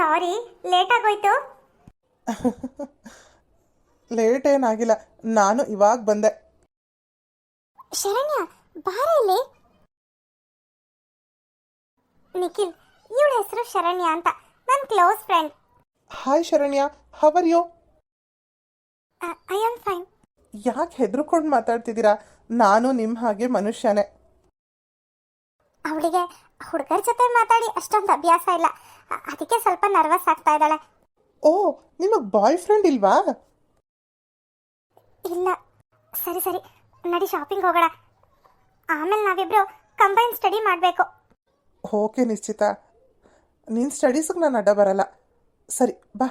ಸಾರಿ late ಆಗೋಯ್ತು. Late ಏನಾಗಿಲ್ಲ ನಾನು ಇವಾಗ ಬಂದೆ. ಶರಣ್ಯ ಬಾರ ಇಲ್ಲಿ. ನಿಖಿಲ್ ಇವಳ ಹೆಸರು ಶರಣ್ಯ ಅಂತ ನನ್ನ close friend hi Sharanya how are you I am fine ಯಾಕೆ ಹೆದರ್ಕೊಂಡು ಮಾತಾಡ್ತಿದ್ದೀರಾ? ನಾನು ನಿಮ್ಮ ಹಾಗೆ ಮನುಷ್ಯನೇ. ಅವಳಿಗೆ ಹುಡುಗರ ಜೊತೆ ಮಾತಾಡಿ ಅಷ್ಟೊಂದು ಅಭ್ಯಾಸ ಇಲ್ಲ. ಅದಕ್ಕೆ ಸ್ವಲ್ಪ ನರ್ವಸ್ ಆಗ್ತಾ ಇದ್ದಾಳೆ. ಓ ನಿಮಗೆ ಬಾಯ್ ಫ್ರೆಂಡ್ ಇಲ್ವಾ? ಇಲ್ಲ. ಸರಿ ಸರಿ. ನಡಿ ಶಾಪಿಂಗ್ ಹೋಗೋಣ. ಆಮೇಲೆ ನಾವಿಬ್ರು ಕಂಬೈನ್ ಸ್ಟಡಿ ಮಾಡಬೇಕು. ಓಕೆ ನಿಶ್ಚಿತ. ನಿನ್ನ ಸ್ಟಡೀಸ್ಗೆ ನಾನು ಅಡ್ಡ ಬರಲ್ಲ. ಸರಿ ಬಾ.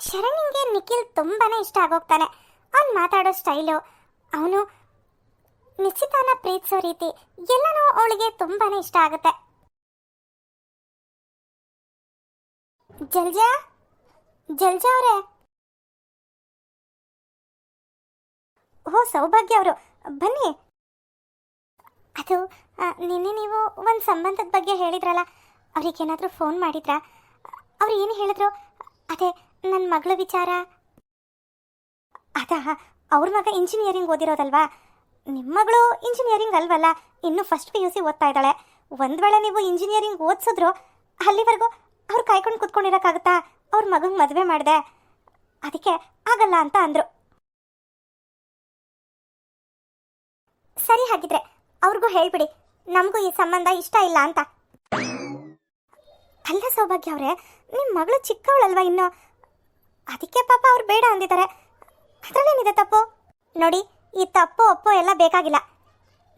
ಶರಣ್ಯಂಗೆ ನಿಖಿಲ್ ತುಂಬಾನೇ ಇಷ್ಟ ಆಗೋಗ್ತಾನೆ. ಅವ್ನು ಮಾತಾಡೋ ಸ್ಟೈಲು ಅವನು ನಿಶ್ಚಿತಾನ ಪ್ರೀತಿಸೋ ರೀತಿ ಎಲ್ಲನೂ ಅವಳಿಗೆ ತುಂಬಾನೇ ಇಷ್ಟ ಆಗುತ್ತೆ. ಜಲ್ಜಾ? ಜಲ್ಜಾ ಅವರೇ? ಓ ಸೌಭಾಗ್ಯ ಅವರು. ಬನ್ನಿ. ಅದು ನಿನ್ನೆ ನೀವು ಒಂದು ಸಂಬಂಧದ ಬಗ್ಗೆ ಹೇಳಿದ್ರಲ್ಲ, ಅವ್ರಿಗೇನಾದರೂ ಫೋನ್ ಮಾಡಿದ್ರಾ? ಅವ್ರು ಏನು ಹೇಳಿದ್ರು? ಅದೇ ನನ್ನ ಮಗಳ ವಿಚಾರ. ಅದ, ಅವ್ರ ಮಗ ಇಂಜಿನಿಯರಿಂಗ್ ಓದಿರೋದಲ್ವಾ? ನಿಮ್ಮ ಮಗಳು ಇಂಜಿನಿಯರಿಂಗ್ ಅಲ್ವಲ್ಲ? ಇನ್ನು ಫಸ್ಟ್ ಪಿ ಯು ಸಿ ಓದ್ತಾ ಇದ್ದಾಳೆ. ಒಂದು ವೇಳೆ ನೀವು ಇಂಜಿನಿಯರಿಂಗ್ ಓದಿಸಿದ್ರು ಅಲ್ಲಿವರೆಗೂ ಅವ್ರು ಕಾಯ್ಕೊಂಡು ಕುತ್ಕೊಂಡಿರೋಕ್ಕಾಗುತ್ತಾ? ಅವ್ರ ಮಗಂಗೆ ಮದುವೆ ಮಾಡಿದೆ. ಅದಕ್ಕೆ ಆಗಲ್ಲ ಅಂತ ಅಂದರು. ಸರಿ ಹಾಗಿದ್ರೆ, ಅವ್ರಿಗೂ ಹೇಳಿಬಿಡಿ. ನಮಗೂ ಈ ಸಂಬಂಧ ಇಷ್ಟ ಇಲ್ಲ ಅಂತ. ಅಲ್ಲ ಸೌಭಾಗ್ಯ ಅವರೇ ನಿಮ್ಮ ಮಗಳು ಚಿಕ್ಕವಳಲ್ವಾ ಇನ್ನು? ಅದಕ್ಕೆ ಪಾಪ ಅವ್ರು ಬೇಡ ಅಂದಿದ್ದಾರೆ. ಅದರಲ್ಲೇನಿದೆ ತಪ್ಪು? ನೋಡಿ ಈ ತಪ್ಪು ಒಪ್ಪು ಎಲ್ಲ ಬೇಕಾಗಿಲ್ಲ.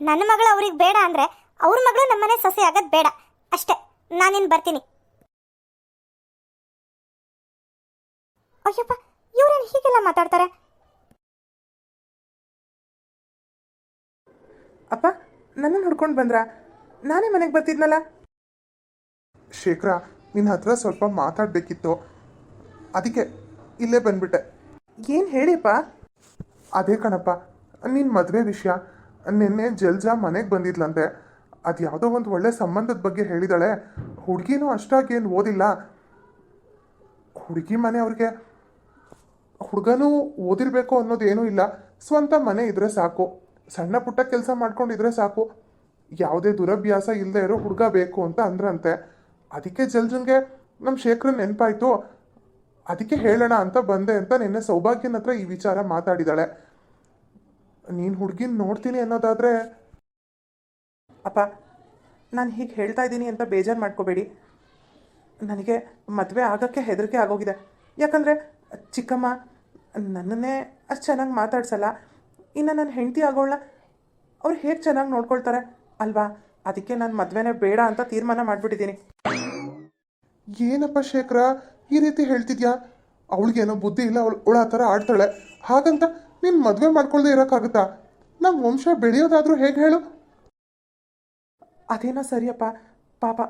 ನನ್ನ ಮಗಳು ಅವ್ರಿಗೆ ಬೇಡ ಅಂದ್ರೆ ಅವ್ರ ಮಗಳು ನಮ್ಮನೆ ಸೊಸೆ ಆಗದ್ ಬೇಡ. ಅಷ್ಟೇ, ನಾನಿನ್ ಬರ್ತೀನಿ. ಅಯ್ಯಪ್ಪ, ಇವ್ರೇನು ಹೀಗೆಲ್ಲ ಮಾತಾಡ್ತಾರೆ? ಅಪ್ಪ ನನ್ನ ನೋಡ್ಕೊಂಡು ಬಂದ್ರ? ನಾನೇ ಮನೆಗೆ ಬರ್ತಿದ್ನಲ್ಲ? ಶೇಖರ ನಿನ್ನ ಹತ್ರ ಸ್ವಲ್ಪ ಮಾತಾಡಬೇಕಿತ್ತು. ಅದಕ್ಕೆ ಇಲ್ಲೇ ಬಂದ್ಬಿಟ್ಟೆ. ಏನು ಹೇಳಿಪ್ಪ ಅದೇ ಕಣಪ್ಪ ನಿನ್ನ ಮದುವೆ ವಿಷಯ, ನಿನ್ನೆ ಜಲ್ಜಾ ಮನೆಗೆ ಬಂದಿದ್ಲಂತೆ. ಅದು ಯಾವುದೋ ಒಂದು ಒಳ್ಳೆ ಸಂಬಂಧದ ಬಗ್ಗೆ ಹೇಳಿದಾಳೆ. ಹುಡುಗಿನೂ ಅಷ್ಟಾಗಿ ಏನು ಓದಿಲ್ಲ. ಹುಡುಗಿ ಮನೆ ಅವ್ರಿಗೆ ಹುಡುಗನೂ ಓದಿರಬೇಕು ಅನ್ನೋದೇನೂ ಇಲ್ಲ. ಸ್ವಂತ ಮನೆ ಇದ್ರೆ ಸಾಕು. ಸಣ್ಣ ಪುಟ್ಟ ಕೆಲಸ ಮಾಡ್ಕೊಂಡಿದ್ರೆ ಸಾಕು. ಯಾವುದೇ ದುರಭ್ಯಾಸ ಇಲ್ಲದೆ ಇರೋ ಹುಡುಗ ಬೇಕು ಅಂತ ಅಂದ್ರಂತೆ. ಅದಕ್ಕೆ ಜಲ್ಜನ್ಗೆ ನಮ್ಮ ಶೇಖರ ನೆನಪಾಯ್ತು. ಅದಕ್ಕೆ ಹೇಳೋಣ ಅಂತ ಬಂದೆ ಅಂತ ನಿನ್ನೆ ಸೌಭಾಗ್ಯನ ಹತ್ರ ಈ ವಿಚಾರ ಮಾತಾಡಿದಾಳೆ. ನೀನು ಹುಡುಗಿನ ನೋಡ್ತೀನಿ ಅನ್ನೋದಾದ್ರೆ ಅಪ್ಪ, ನಾನು ಹೀಗೆ ಹೇಳ್ತಾ ಇದ್ದೀನಿ ಅಂತ ಬೇಜಾರು ಮಾಡ್ಕೋಬೇಡಿ. ನನಗೆ ಮದುವೆ ಆಗೋಕ್ಕೆ ಹೆದರಿಕೆ ಆಗೋಗಿದೆ. ಯಾಕಂದರೆ ಚಿಕ್ಕಮ್ಮ ನನ್ನನ್ನೇ ಅಷ್ಟು ಚೆನ್ನಾಗಿ ಮಾತಾಡ್ಸಲ್ಲ. ಇನ್ನು ನನ್ನ ಹೆಂಡತಿ ಆಗೋಳ ಅವ್ರು ಹೇಗೆ ಚೆನ್ನಾಗಿ ನೋಡ್ಕೊಳ್ತಾರೆ? ಅಲ್ವಾ? ಅದಕ್ಕೆ ನಾನು ಮದುವೆನೇ ಬೇಡ ಅಂತ ತೀರ್ಮಾನ ಮಾಡಿಬಿಟ್ಟಿದ್ದೀನಿ. ಏನಪ್ಪ ಶೇಖರ? ಈ ರೀತಿ ಹೇಳ್ತಿದ್ಯಾ? ಅವಳಿಗೇನೋ ಬುದ್ಧಿ ಇಲ್ಲ ಅವಳು ಆ ಥರ ಆಡ್ತಾಳೆ. ಹಾಗಂತ ನೀನು ಮದುವೆ ಮಾಡ್ಕೊಳ್ಳದೆ ಇರೋಕ್ಕಾಗುತ್ತಾ? ನಮ್ಮ ವಂಶ ಬೆಳೆಯೋದಾದರೂ ಹೇಗೆ ಹೇಳು? ಅದೇನೋ ಸರಿಯಪ್ಪ. ಪಾಪ,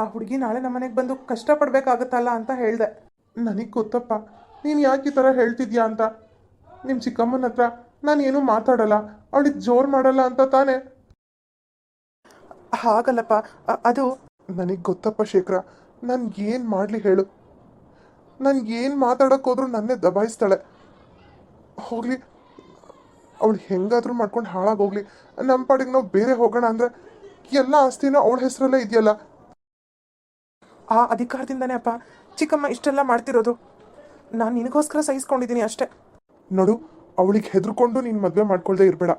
ಆ ಹುಡುಗಿ ನಾಳೆ ನಮ್ಮ ಮನೆಗೆ ಬಂದು ಕಷ್ಟಪಡಬೇಕಾಗುತ್ತಲ್ಲ ಅಂತ ಹೇಳಿದೆ. ನನಗೆ ಗೊತ್ತಪ್ಪ, ನೀನು ಯಾಕೆ ಈ ಥರ ಹೇಳ್ತಿದ್ಯಾ ಅಂತ? ನಿಮ್ಮ ಚಿಕ್ಕಮ್ಮನ ಹತ್ರ ನಾನು ಏನೂ ಮಾತಾಡಲ್ಲ, ಅವಳಿಗೆ ಜೋರು ಮಾಡಲ್ಲ ಅಂತ ತಾನೇ? ಹಾಗಲ್ಲಪ್ಪ ಅದು ನನಗೆ ಗೊತ್ತಪ್ಪ ಶೇಖರ ನನಗೇನು ಮಾಡಲಿ ಹೇಳು. ನನಗೇನು ಏನು ಮಾತಾಡೋಕೆ ಹೋದ್ರೂ ನನ್ನೇ ದಬಾಯಿಸ್ತಾಳೆ. ಹೋಗ್ಲಿ ಅವಳು ಹೆಂಗಾದ್ರೂ ಮಾಡ್ಕೊಂಡು ಹಾಳಾಗೋಗ್ಲಿ ನಮ್ಮ ಪಾಡಿಗೆ ನಾವು ಬೇರೆ ಹೋಗೋಣ ಅಂದರೆ ಎಲ್ಲ ಆಸ್ತಿನೂ ಅವಳ ಹೆಸರಲ್ಲೇ ಇದೆಯಲ್ಲ? ಆ ಅಧಿಕಾರದಿಂದನೇ ಅಪ್ಪ, ಚಿಕ್ಕಮ್ಮ ಇಷ್ಟೆಲ್ಲ ಮಾಡ್ತಿರೋದು. ನಾನು ನಿನಗೋಸ್ಕರ ಸಹಿಸ್ಕೊಂಡಿದ್ದೀನಿ ಅಷ್ಟೇ. ನೋಡು, ಅವಳಿಗೆ ಹೆದರ್ಕೊಂಡು ನೀನು ಮದುವೆ ಮಾಡ್ಕೊಳ್ದೇ ಇರಬೇಡ.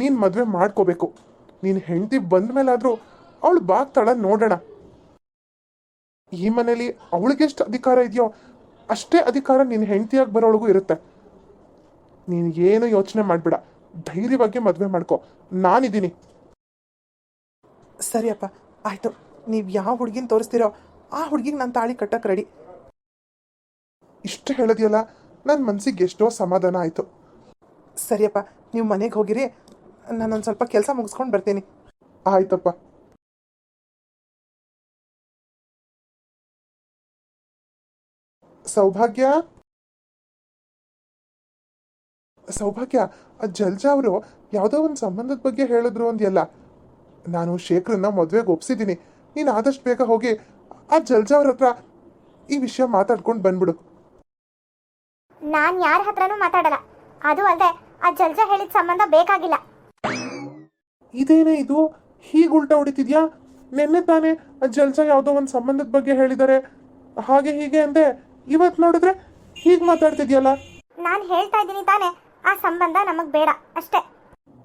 ನೀನು ಮದುವೆ ಮಾಡ್ಕೋಬೇಕು. ನೀನು ಹೆಂಡತಿ ಬಂದ ಮೇಲಾದರೂ ಅವಳು ಬಾಗ್ತಾಳ ನೋಡೋಣ. ಈ ಮನೇಲಿ ಅವಳಿಗೆಷ್ಟು ಅಧಿಕಾರ ಇದೆಯೋ ಅಷ್ಟೇ ಅಧಿಕಾರ ನಿನ್ನ ಹೆಂಡತಿಯಾಗಿ ಬರೋಳಿಗೂ ಇರುತ್ತೆ. ನೀನು ಏನು ಯೋಚನೆ ಮಾಡಬೇಡ. ಧೈರ್ಯವಾಗಿ ಮದುವೆ ಮಾಡ್ಕೊ. ನಾನಿದ್ದೀನಿ. ಸರಿಯಪ್ಪ, ಆಯಿತು. ನೀವು ಯಾವ ಹುಡುಗಿನ ತೋರಿಸ್ತೀರೋ ಆ ಹುಡುಗಿಗೆ ನಾನು ತಾಳಿ ಕಟ್ಟಕ್ಕೆ ರೆಡಿ ಇಷ್ಟು ಹೇಳಿದ್ಯಲ್ಲ ನನ್ನ ಮನಸ್ಸಿಗೆ ಎಷ್ಟೋ ಸಮಾಧಾನ ಆಯಿತು. ಸರಿಯಪ್ಪ, ನೀವು ಮನೆಗೆ ಹೋಗಿರಿ. ನಾನೊಂದು ಸ್ವಲ್ಪ ಕೆಲಸ ಮುಗಿಸ್ಕೊಂಡು ಬರ್ತೀನಿ. ಆಯ್ತಪ್ಪ. ಸೌಭಾಗ್ಯ. ಸೌಭಾಗ್ಯ ಆ ಜಲ್ಜ ಅವರು ಯಾವುದೋ ಒಂದು ಸಂಬಂಧದ ಬಗ್ಗೆ ಹೇಳಿದ್ರು ಅಂದ್ಯಲ್ಲ. ನಾನು ಶೇಖರನ್ನ ಮದುವೆಗೆ ಒಪ್ಸಿದ್ದೀನಿ. ನೀನು ಆದಷ್ಟು ಬೇಗ ಹೋಗಿ ಆ ಜಲ್ಜ ಅವ್ರ ಹತ್ರ ಈ ವಿಷಯ ಮಾತಾಡ್ಕೊಂಡು ಬಂದ್ಬಿಡು. ನಾನು ಯಾರ ಹತ್ರನೂ ಮಾತಾಡಲ್ಲ. ಅದು ಅಲ್ಲದೆ ಆ ಜಲ್ಜ ಹೇಳಿದ ಸಂಬಂಧ ಬೇಕಾಗಿಲ್ಲ. ಇದೇನೇ ಇದು? ಹೀಗೆ ಉಲ್ಟಾ ಹೊಡಿತಿದ್ಯಾ? ನಿನ್ನೆ ತಾನೇ ಆ ಜಲ್ಜ ಯಾವುದೋ ಒಂದು ಸಂಬಂಧದ ಬಗ್ಗೆ ಹೇಳಿದ್ದಾರೆ ಹಾಗೆ ಹೀಗೆ ಅಂದೆ. ಇವತ್ತು ನೋಡಿದ್ರೆ ಹೀಗೆ ಮಾತಾಡ್ತಿದ್ಯಲ್ಲ? ನಾನು ಹೇಳ್ತಾ ಇದ್ದೀನಿ ತಾನೇ. ಆ ಸಂಬಂಧ ನಮಗೆ ಬೇಡ ಅಷ್ಟೇ.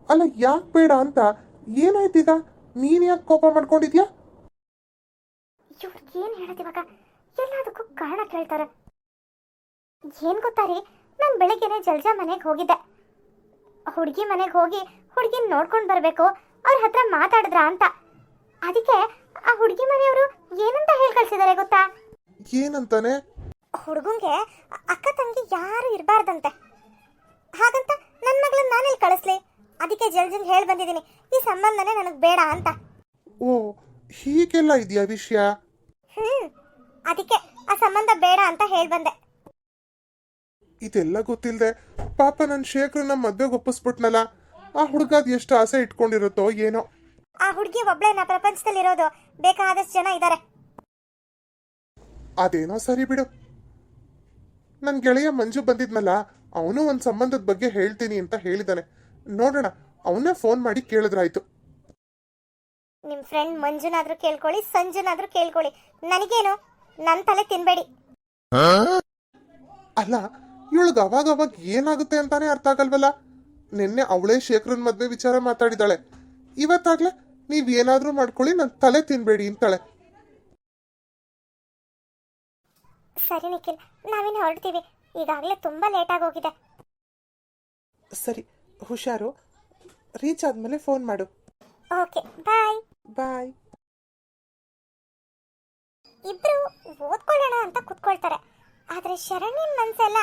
ಅಲ್ಲ ಯಾಕೆ ಬೇಡ ಅಂತ? ಏನಾಯ್ತೀಗ ನೀನ್ ಯಾಕೆ ಕೋಪ ಮಾಡ್ಕೊಂಡಿದ್ಯಾ? ಇವ್ರಿಗೆ ಏನು ಹೇಳೋದು ಇವಾಗ? ಎಲ್ಲದಕ್ಕೂ ಕಾರಣ ಕೇಳ್ತಾರೆ. ಏನು ಗೊತ್ತಾರಿ ನಾನು ಬೆಳಗ್ಗೆನೆ ಜಲ್ಜಾ ಮನೆಗೆ ಹೋಗಿದ್ದೆ. ಹುಡುಗಿ ಮನೆಗೆ ಹೋಗಿ ಹುಡುಗಿನ ನೋಡ್ಕೊಂಡು ಬರಬೇಕು ಅವ್ರ ಹತ್ರ ಮಾತಾಡಿದ್ರ ಅಂತ. ಅದಕ್ಕೆ ಆ ಹುಡುಗಿ ಮನೆಯವರು ಏನಂತ ಹೇಳಿ ಕಳ್ಸಿದ್ದಾರೆ ಗೊತ್ತಾ? ಏನಂತಾನೆ? ಹುಡುಗಂಗೆ ಅಕ್ಕ ತಂಗಿ ಯಾರು ಇರಬಾರ್ದಂತೆ. ಹಾಗಂತ ನನ್ನ ಮಗಳನ್ನ ನಾನೆಲ್ಲಿ ಕಳಿಸ್ಲಿ. ಅದಕ್ಕೆ ಜಲ್ಜಂಗ್ ಹೇಳಿ ಬಂದಿದ್ದೀನಿ ಈ ಸಂಬಂಧನೇ ನನಗೆ ಬೇಡ ಅಂತ. ಓ ಹೀಗೆಲ್ಲ ಇದೆಯಾ ವಿಷಯ? ಹ್ಮ್ ಅದಕ್ಕೆ ಆ ಸಂಬಂಧ ಬೇಡ ಅಂತ ಹೇಳಿ ಬಂದೆ. ಇದೆಲ್ಲ ಗೊತ್ತಿಲ್ಲದೆ ಪಾಪ ನನ್ನ ಶೇಖರನ್ನ ಮದ್ವೆಗೆ ಒಪ್ಪಿಸ್ಬಿಟ್ನಲ್ಲ ಆ ಹುಡುಗಾದ್ ಎಷ್ಟು ಆಸೆ ಇಟ್ಕೊಂಡಿರುತ್ತೋ ಏನೋ. ಆ ಹುಡುಗಿ ಒಬ್ಳೇನ ಪ್ರಪಂಚದಲ್ಲಿರೋದು. ಬೇಕಾದಷ್ಟು ಜನ ಇದ್ದಾರೆ ಅದೇನೋ ಸರಿ ಬಿಡು. ನನ್ನ ಗೆಳೆಯ ಮಂಜು ಬಂದಿದ್ನಲ್ಲ ಅವನು ಒಂದು ಸಂಬಂಧದ ಬಗ್ಗೆ ಹೇಳ್ತೀನಿ ಅಂತ ಹೇಳಿದಾನೆ. ನೋಡೋಣ ಅವನೇ ಫೋನ್ ಮಾಡಿ ಕೇಳಿದ್ರಾಯ್ತು ನಿಮ್ ಫ್ರೆಂಡ್ ಮಂಜುನಾದ್ರೂ ಕೇಳ್ಕೊಳ್ಳಿ ಸಂಜುನಾದ್ರೂ ಕೇಳ್ಕೊಳ್ಳಿ. ನನಗೇನು? ನನ್ನ ತಲೆ ತಿನ್ಬೇಡಿ. ಅಲ್ಲ ಇವಳಿಗೆ ಅವಾಗ ಅವಾಗ ಏನಾಗುತ್ತೆ ಅಂತಾನೆ ಅರ್ಥ ಆಗಲ್ವಲ್ಲ? ನಿನ್ನೆ ಅವಳೇ ಶೇಖರನ್ ಮದ್ವೆ ವಿಚಾರ ಮಾತಾಡಿದಾಳೆ. ಇವತ್ತಾಗ್ಲೆ ನೀವ್ ಏನಾದ್ರೂ ಮಾಡ್ಕೊಳ್ಳಿ ನನ್ ತಲೆ ತಿನ್ಬೇಡಿ ಅಂತಾಳೆ. ಸರಿ ನಿಖಿಲ್ ನಾವಿನ್ ಹೊರಡ್ತೀವಿ. ಈಗಾಗಲೇ ತುಂಬಾ ಲೇಟ್ ಆಗಿ ಹೋಗಿದೆ. ಸರಿ ಹುಷಾರು. ರೀಚ್ ಆದ್ಮೇಲೆ ಫೋನ್ ಮಾಡು. ಓಕೆ ಬಾಯ್ ಬಾಯ್ ಇಬ್ರು ಓದ್ಕೊಳ್ಳೋಣ ಅಂತ ಕುತ್ಕೊಳ್ತಾರೆ. ಆದ್ರೆ ಶರಣ್ಯನ್ ಮನ್ಸೆಲ್ಲ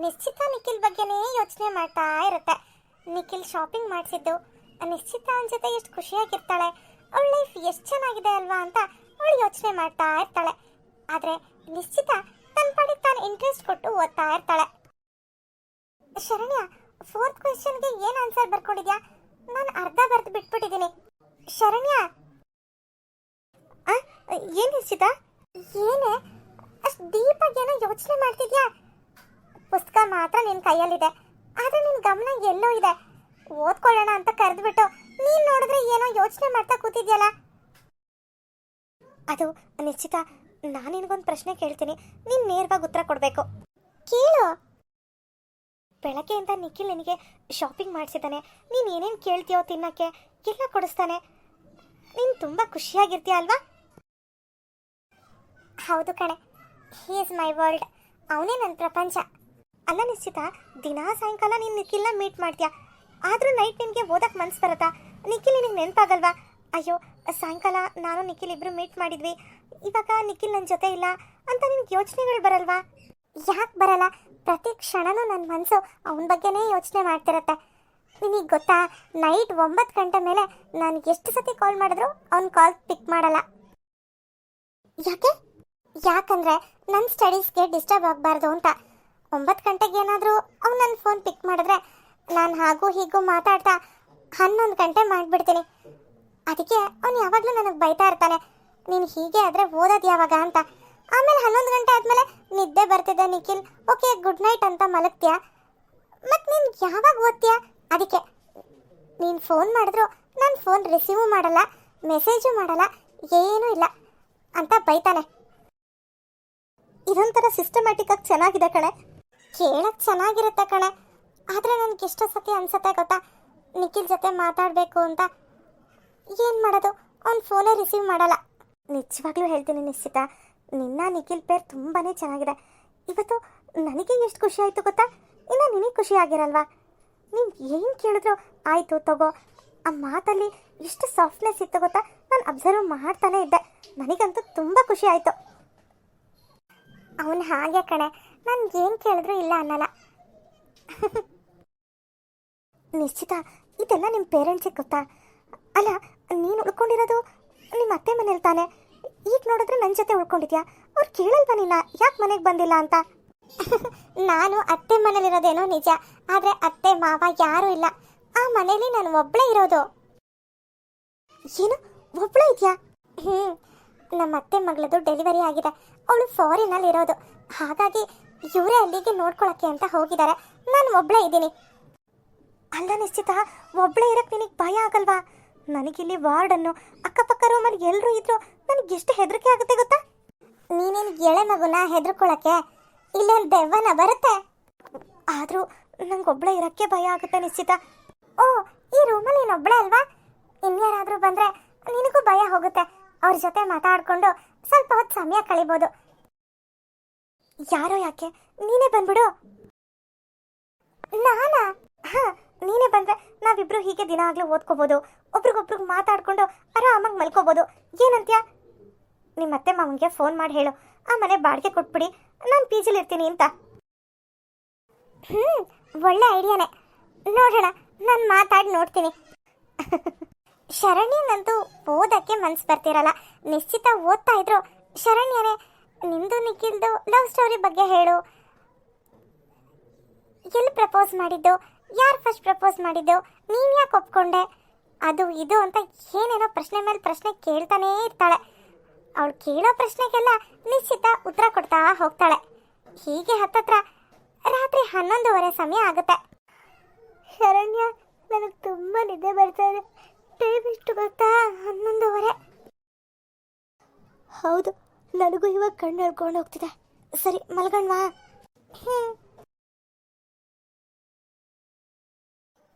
ನಿಶ್ಚಿತ ನಿಖಿಲ್ ಬಗ್ಗೆನೇ ಯೋಚನೆ ಮಾಡ್ತಾ ಇರುತ್ತೆ. ನಿಖಿಲ್ ಶಾಪಿಂಗ್ ಮಾಡಿಸಿದ್ದು. ನಿಶ್ಚಿತ ಅವನ ಜೊತೆ ಎಷ್ಟು ಖುಷಿಯಾಗಿರ್ತಾಳೆ. ಅವಳ ಲೈಫ್ ಎಷ್ಟು ಚೆನ್ನಾಗಿದೆ ಅಲ್ವಾ ಅಂತ ಅವಳು ಯೋಚನೆ ಮಾಡ್ತಾ ಇರ್ತಾಳೆ. ಆದ್ರೆ ನಿಶ್ಚಿತ ತನ್ನ ಪಾಡಿಗೆ ತಾನು ಇಂಟ್ರೆಸ್ಟ್ ಕೊಟ್ಟು ಓದ್ತಾ ಇರ್ತಾಳೆ. ಶರಣ್ಯ ಫೋರ್ತ್ ಕ್ವೆಶನ್ಗೆ ಏನು ಆನ್ಸರ್ ಬರ್ಕೊಂಡಿದ್ಯಾ? ನಾನು ಅರ್ಧ ಬರ್ದು ಬಿಟ್ಬಿಟ್ಟಿದ್ದೀನಿ ಶರಣ್ಯ? ಏನು ನಿಶ್ಚಿತ ಏನೇ? ಅಷ್ಟು ಡೀಪಾಗಿ ಏನೋ ಯೋಚನೆ ಮಾಡ್ತಿದ್ಯಾ? ಪುಸ್ತಕ ಮಾತ್ರ ನಿನ್ನ ಕೈಯಲ್ಲಿದೆ. ಆದರೆ ನಿನ್ನ ಗಮನ ಎಲ್ಲೋ ಇದೆ. ಓದ್ಕೊಳ್ಳೋಣ ಅಂತ ಕರೆದ್ಬಿಟ್ಟು ನೀನು ನೋಡಿದ್ರೆ ಏನೋ ಯೋಚನೆ ಮಾಡ್ತಾ ಕೂತಿದ್ಯಲ್ಲ? ಅದು ನಿಶ್ಚಿತ ನಾನು ನಿನಗೊಂದು ಪ್ರಶ್ನೆ ಕೇಳ್ತೀನಿ. ನೀನ್ ನೇರವಾಗಿ ಉತ್ತರ ಕೊಡಬೇಕು. ಕೇಳು. ಬೆಳಗ್ಗೆಯಿಂದ ನಿಖಿಲ್ ನಿನಗೆ ಶಾಪಿಂಗ್ ಮಾಡಿಸಿದ್ದಾನೆ. ನೀನು ಏನೇನು ಕೇಳ್ತೀಯೋ ತಿನ್ನಕ್ಕೆ ಎಲ್ಲ ಕೊಡಿಸ್ತಾನೆ. ನೀನು ತುಂಬ ಖುಷಿಯಾಗಿರ್ತೀಯ ಅಲ್ವಾ? ಹೌದು ಕಣೆ. ಹೀ ಇಸ್ ಮೈ ವರ್ಲ್ಡ್ ಅವನೇ ನನ್ನ ಪ್ರಪಂಚ. ಅಲ್ಲ ನಿಶ್ಚಿತ, ದಿನಾ ಸಾಯಂಕಾಲ ನೀನು ನಿಖಿಲ್ನ ಮೀಟ್ ಮಾಡ್ತೀಯ. ಆದರೂ ನೈಟ್ ನಿನಗೆ ಓದಕ್ಕೆ ಮನ್ಸು ಬರುತ್ತಾ? ನಿಖಿಲ್ ನಿನಗೆ ನೆನಪಾಗಲ್ವಾ? ಅಯ್ಯೋ, ಸಾಯಂಕಾಲ ನಾನು ನಿಖಿಲ್ ಇಬ್ಬರು ಮೀಟ್ ಮಾಡಿದ್ವಿ. ಇವಾಗ ನಿಖಿಲ್ ನನ್ನ ಜೊತೆ ಇಲ್ಲ ಅಂತ ನಿನ್ಗೆ ಯೋಚನೆಗಳು ಬರಲ್ವಾ? ಯಾಕೆ ಬರಲ್ಲ? ಪ್ರತಿ ಕ್ಷಣನೂ ನನ್ನ ಮನಸ್ಸು ಅವನ ಬಗ್ಗೆನೇ ಯೋಚನೆ ಮಾಡ್ತಿರತ್ತೆ. ನಿನಗೆ ಗೊತ್ತಾ, ನೈಟ್ ಒಂಬತ್ತು ಗಂಟೆ ಮೇಲೆ ನಾನು ಎಷ್ಟು ಸತಿ ಕಾಲ್ ಮಾಡಿದ್ರು ಅವ್ನ ಕಾಲ್ ಪಿಕ್ ಮಾಡಲ್ಲ. ಯಾಕೆ? ಯಾಕಂದ್ರೆ ನನ್ನ ಸ್ಟಡೀಸ್ಗೆ ಡಿಸ್ಟರ್ಬ್ ಆಗಬಾರ್ದು ಅಂತ. ಒಂಬತ್ತು ಗಂಟೆಗೆ ಏನಾದರೂ ಅವ್ನು ನನ್ನ ಫೋನ್ ಪಿಕ್ ಮಾಡಿದ್ರೆ ನಾನು ಹಾಗೂ ಹೀಗೂ ಮಾತಾಡ್ತಾ ಹನ್ನೊಂದು ಗಂಟೆ ಮಾಡಿಬಿಡ್ತೀನಿ. ಅದಕ್ಕೆ ಅವ್ನು ಯಾವಾಗಲೂ ನನಗೆ ಬೈತಾ ಇರ್ತಾನೆ. ನೀನು ಹೀಗೆ ಆದರೆ ಓದೋದು ಯಾವಾಗ ಅಂತ? ಆಮೇಲೆ ಹನ್ನೊಂದು ಗಂಟೆ ಆದಮೇಲೆ ನಿದ್ದೆ ಬರ್ತಿದ್ದೆ ನಿಖಿಲ್. ಓಕೆ ಗುಡ್ ನೈಟ್ ಅಂತ ಮಲಗ್ತೀಯ? ಮತ್ತು ನೀನು ಯಾವಾಗ ಓದ್ತೀಯ? ಅದಕ್ಕೆ, ನೀನು ಫೋನ್ ಮಾಡಿದ್ರು, ನಾನು ಫೋನ್ ರಿಸೀವ್ ಮಾಡಲ್ಲ ಮೆಸೇಜು ಮಾಡಲ್ಲ, ಏನೂ ಇಲ್ಲ ಅಂತ ಬೈತಾನೆ. ಇದೊಂಥರ ಸಿಸ್ಟಮ್ಯಾಟಿಕ್ ಆಗಿ ಚೆನ್ನಾಗಿದೆ ಕಣೆ. ಕೇಳಕ್ಕೆ ಚೆನ್ನಾಗಿರುತ್ತೆ ಕಣೆ. ಆದರೆ ನನಗೆ ಎಷ್ಟೋ ಸತಿ ಅನ್ಸತ್ತೆ ಗೊತ್ತಾ? ನಿಖಿಲ್ ಜೊತೆ ಮಾತಾಡಬೇಕು ಅಂತ. ಏನು ಮಾಡೋದು? ಅವ್ನು ಫೋನೇ ರಿಸೀವ್ ಮಾಡಲ್ಲ. ನಿಜವಾಗ್ಲೂ ಹೇಳ್ತೀನಿ ನಿಶ್ಚಿತ. ನಿನ್ನ ನಿಖಿಲ್ ಪೇರ್ ತುಂಬಾ ಚೆನ್ನಾಗಿದೆ. ಇವತ್ತು ನನಗೆ ಎಷ್ಟು ಖುಷಿ ಆಯಿತು ಗೊತ್ತಾ? ಇನ್ನು ನಿನಗೆ ಖುಷಿ ಆಗಿರಲ್ವಾ? ನೀನು ಏನು ಕೇಳಿದ್ರು ಆಯಿತು ತಗೋ. ಆ ಮಾತಲ್ಲಿ ಎಷ್ಟು ಸಾಫ್ಟ್ನೆಸ್ ಇತ್ತು ಗೊತ್ತಾ? ನಾನು ಅಬ್ಸರ್ವ್ ಮಾಡ್ತಾನೆ ಇದ್ದೆ. ನನಗಂತೂ ತುಂಬ ಖುಷಿ ಆಯಿತು. ಅವನು ಹಾಗೆ ಕಣೆ. ಏನು ಕೇಳಿದ್ರು ಇಲ್ಲ ಅನ್ನಲ್ಲ. ನಿಶ್ಚಿತ, ಇದೆಲ್ಲ ನಿಮ್ಮ ಪೇರೆಂಟ್ಸಿಗೆ ಗೊತ್ತಾ? ಅಲ್ಲ, ನೀನು ಉಳ್ಕೊಂಡಿರೋದು ನಿಮ್ಮ ಅತ್ತೆ ಮನೇಲಿ ತಾನೆ? ಈಗ ನೋಡಿದ್ರೆ ನನ್ನ ಜೊತೆ ಉಳ್ಕೊಂಡಿದ್ಯಾ? ಅವ್ರು ಕೇಳಲ್ವಾ ನಿನ್ನ ಯಾಕೆ ಮನೆಗೆ ಬಂದಿಲ್ಲ ಅಂತ? ನಾನು ಅತ್ತೆ ಮನೇಲಿರೋದೇನೋ ನಿಜ, ಆದರೆ ಅತ್ತೆ ಮಾವ ಯಾರೂ ಇಲ್ಲ. ಆ ಮನೇಲಿ ನಾನು ಒಬ್ಬಳೇ ಇರೋದು. ಏನು? ಒಬ್ಬಳೇ ಇದೆಯಾ? ಹ್ಞೂ ನಮ್ಮ ಅತ್ತೆ ಮಗಳದು ಡೆಲಿವರಿ ಆಗಿದೆ. ಅವಳು ಫಾರಿನಲ್ಲಿ ಇರೋದು. ಹಾಗಾಗಿ ಇವರೇ ಅಲ್ಲಿಗೆ ನೋಡ್ಕೊಳಕ್ಕೆ ಅಂತ ಹೋಗಿದ್ದಾರೆ. ನಾನು ಒಬ್ಬಳೇ ಇದ್ದೀನಿ. ಅಲ್ಲ ನಿಶ್ಚಿತ ಒಬ್ಬಳೇ ಇರಕ್ಕೆ ನಿನಗೆ ಭಯ ಆಗಲ್ವಾ? ನನಗಿಲ್ಲಿ ವಾರ್ಡನ್ನು ಅಕ್ಕಪಕ್ಕ ರೂಮಲ್ಲಿ ಎಲ್ಲರೂ ಇದ್ರು ನನಗೆ ಎಷ್ಟು ಹೆದರಿಕೆ ಆಗುತ್ತೆ ಗೊತ್ತಾ? ನೀನೇನು ಎಳೆ ಮಗುನ ಹೆದರ್ಕೊಳಕ್ಕೆ? ಇಲ್ಲೊಂದು ದೆವ್ವನ ಬರುತ್ತೆ? ಆದರೂ ನಂಗೊಬ್ಳೆ ಇರಕ್ಕೆ ಭಯ ಆಗುತ್ತೆ ನಿಶ್ಚಿತ. ಓ, ಈ ರೂಮಲ್ಲಿ ನೀನೊಬ್ಳೆ ಅಲ್ವಾ? ಇನ್ಯಾರಾದರೂ ಬಂದರೆ ನಿನಗೂ ಭಯ ಹೋಗುತ್ತೆ. ಅವ್ರ ಜೊತೆ ಮಾತಾಡಿಕೊಂಡು ಸ್ವಲ್ಪ ಹೊತ್ತು ಸಮಯ ಕಳಿಬೋದು. ಯಾರೋ ಯಾಕೆ? ನೀನೇ ಬಂದ್ಬಿಡು. ನಾನಾ? ಹಾ. ನೀನೇ ಬಂದ್ರೆ ನಾವಿಬ್ರು ಹೀಗೆ ದಿನ ಆಗ್ಲೂ ಓದ್ಕೋಬೋದು, ಒಬ್ರಿಗೊಬ್ರಿಗೆ ಮಾತಾಡ್ಕೊಂಡು ಆರಾಮಾಗಿ ಮಲ್ಕೋಬೋದು. ಏನಂತ್ಯ? ನಿಮ್ಮ ಅತ್ತೆ ಮಾವನಿಗೆ ಫೋನ್ ಮಾಡಿ ಹೇಳು. ಆ ಮನೆ ಬಾಡಿಗೆ ಕೊಟ್ಬಿಡಿ, ನಾನು ಪಿ ಇರ್ತೀನಿ ಅಂತ. ಹ್ಞೂ ಒಳ್ಳೆ ಐಡಿಯಾನೇ ನೋಡೋಣ, ನಾನು ಮಾತಾಡಿ ನೋಡ್ತೀನಿ. ಶರಣ್ಯನಂತೂ ಓದಕ್ಕೆ ಮನ್ಸು ಬರ್ತಿರಲ್ಲ. ನಿಶ್ಚಿತ ಓದ್ತಾ ಇದ್ರು. ಶರಣ್ಯನೇ, ನಿಂದು ನಿಖಿಲ್ದು ಲವ್ ಸ್ಟೋರಿ ಬಗ್ಗೆ ಹೇಳು. ಎಲ್ಲಿ ಪ್ರಪೋಸ್ ಮಾಡಿದ್ದು? ಯಾರು ಫಸ್ಟ್ ಪ್ರಪೋಸ್ ಮಾಡಿದ್ದು? ನೀನು ಯಾಕೆ ಒಪ್ಕೊಂಡೆ? ಅದು ಇದು ಅಂತ ಏನೇನೋ ಪ್ರಶ್ನೆ ಮೇಲೆ ಪ್ರಶ್ನೆ ಕೇಳ್ತಾನೇ ಇರ್ತಾಳೆ. ಅವಳು ಕೇಳೋ ಪ್ರಶ್ನೆಗೆಲ್ಲ ನಿಶ್ಚಿತ ಉತ್ತರ ಕೊಡ್ತಾ ಹೋಗ್ತಾಳೆ. ಹೀಗೆ ಹತ್ತತ್ರ ರಾತ್ರಿ ಹನ್ನೊಂದುವರೆ ಸಮಯ ಆಗುತ್ತೆ. ಶರಣ್ಯ ನನಗೆ ತುಂಬ ನಿದ್ದೆ ಬರ್ತಾ ಇದೆ. ಟೈಮ್ ಇಷ್ಟು ಗೊತ್ತಾ? ಹನ್ನೊಂದುವರೆ. ಹೌದು ನನಗೂ ಇವಾಗ ಕಣ್ಣು ಹೇಳ್ಕೊಂಡು ಹೋಗ್ತಿದೆ. ಸರಿ ಮಲ್ಗಣ್ವಾ? ಹ್ಞೂ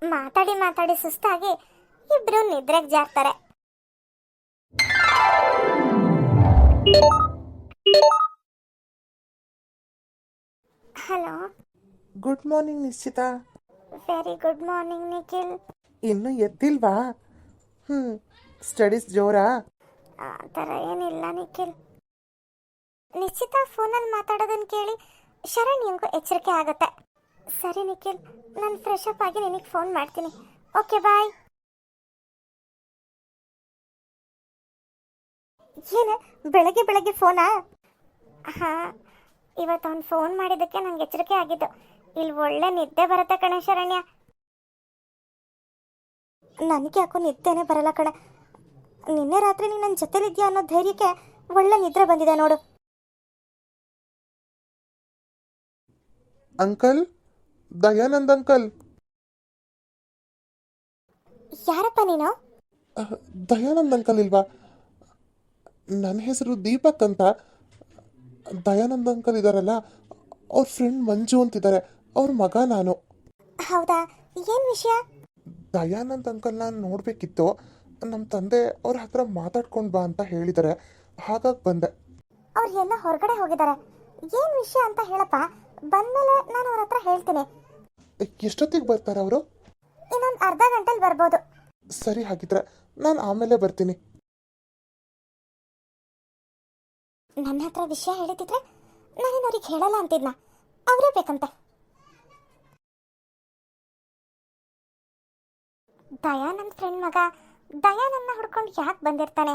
ಮಾತಾಡಿ ಮಾತಾಡಿ ಸುಸ್ತಾಗಿ ಇಬ್ರು ನಿದ್ರೆಗೆ ಜಾರ್ತಾರೆ. Hello? Good morning Nishchita. Very good morning Nikhil. ಇನ್ನು ಎದ್ದಿಲ್ವಾ? ಹ್ಮ್ ಸ್ಟಡೀಸ್ ಜೋರಾ? ಆ ಥರ ಏನಿಲ್ಲ ನಿಖಿಲ್. ನಿಶ್ಚಿತ ಫೋನಲ್ಲಿ ಮಾತಾಡೋದನ್ನ ಕೇಳಿ ಶರಣ್ ಹೆಂಗೋ ಎಚ್ಚರಿಕೆ ಆಗುತ್ತೆ. ಸರಿ ನಿಖಿಲ್, ನಾನು ಫ್ರೆಶ್ ಅಪ್ ಆಗಿ ನಿನಗೆ ಫೋನ್ ಮಾಡ್ತೀನಿ. ಓಕೆ ಬಾಯ್ ಏನು, ಬೆಳಗ್ಗೆ ಬೆಳಗ್ಗೆ ಫೋನಾ ಹಾಂ ಇವತ್ತು ಅವ್ನು ಫೋನ್ ಮಾಡಿದ್ದಕ್ಕೆ ನಂಗೆ ಎಚ್ಚರಿಕೆ ಆಗಿದ್ದು. ಇಲ್ಲಿ ಒಳ್ಳೆ ನಿದ್ದೆ ಬರುತ್ತೆ ಕಣೆ ಶರಣ್ಯ. ನನಗೆ ಯಾಕೋ ನಿದ್ದೆನೇ ಬರಲ್ಲ ಕಣೆ. ನಿನ್ನೆ ರಾತ್ರಿ ನೀನು ನನ್ನ ಜೊತೆಲಿದ್ಯಾ ಅನ್ನೋ ಧೈರ್ಯಕ್ಕೆ ಒಳ್ಳೆ ನಿದ್ರೆ ಬಂದಿದೆ ನೋಡು. ಅಂಕಲ್? ದಯಾನಂದ್ ಅಂಕಲ್. ಯಾರಪ್ಪ ನೀನು? ಅಹ್, ದಯಾನಂದ್ ಅಂಕಲ್ ಇಲ್ವಾ? ನನ್ನ ಹೆಸರು ದೀಪಕ್ ಅಂತ. ದಯಾನಂದ್ ಅಂಕಲ್ ಇದಾರಲ್ಲ ಅವ್ರ ಫ್ರೆಂಡ್ ಮಂಜು ಅಂತಿದ್ದಾರೆ ಅವ್ರ ಮಗ ನಾನು. ಹೌದಾ? ಏನ್ ವಿಷಯ? ದಯಾನಂದ್ ಅಂಕಲ್ನ ನೋಡಬೇಕಿತ್ತು. ನಮ್ಮ ತಂದೆ ಅವ್ರ ಹತ್ರ ಮಾತಾಡ್ಕೊಂಡು ಬಾ ಅಂತ ಹೇಳಿದ್ದಾರೆ ಹಾಗಾಗಿ ಬಂದೆ. ಅವ್ರು ಎಲ್ಲ ಹೊರಗಡೆ ಹೋಗಿದ್ದಾರೆ ಏನ್ ವಿಷಯ ಅಂತ ಹೇಳಪ್ಪ? ಬಂದ್ಮೇಲೆ ನಾನು ಅವ್ರ ಹತ್ರ ಹೇಳ್ತೀನಿ. ಎಷ್ಟೊತ್ತಿಗೆ ಬರ್ತಾರೆ ಅವರು? ಇನ್ನೊಂದು ಅರ್ಧ ಗಂಟೆಲಿ ಬರ್ಬೋದು. ಸರಿ ಹಾಗಿದ್ರೆ ನಾನು ಆಮೇಲೆ ಬರ್ತೀನಿ. ನನ್ನ ಹತ್ರ ವಿಷಯ ಹೇಳಿದ್ರೆ ನಾನೇನು ಅವ್ರಿಗೆ ಹೇಳಲ್ಲ ಅಂತಿದ್ನ. ಅವರೇ ಬೇಕಂತೆ. ನನ್ನ ಫ್ರೆಂಡ್ ಮಗ. ದಯಾನಂದ್ನ ಹುಡ್ಕೊಂಡು ಯಾಕೆ ಬಂದಿರ್ತಾನೆ?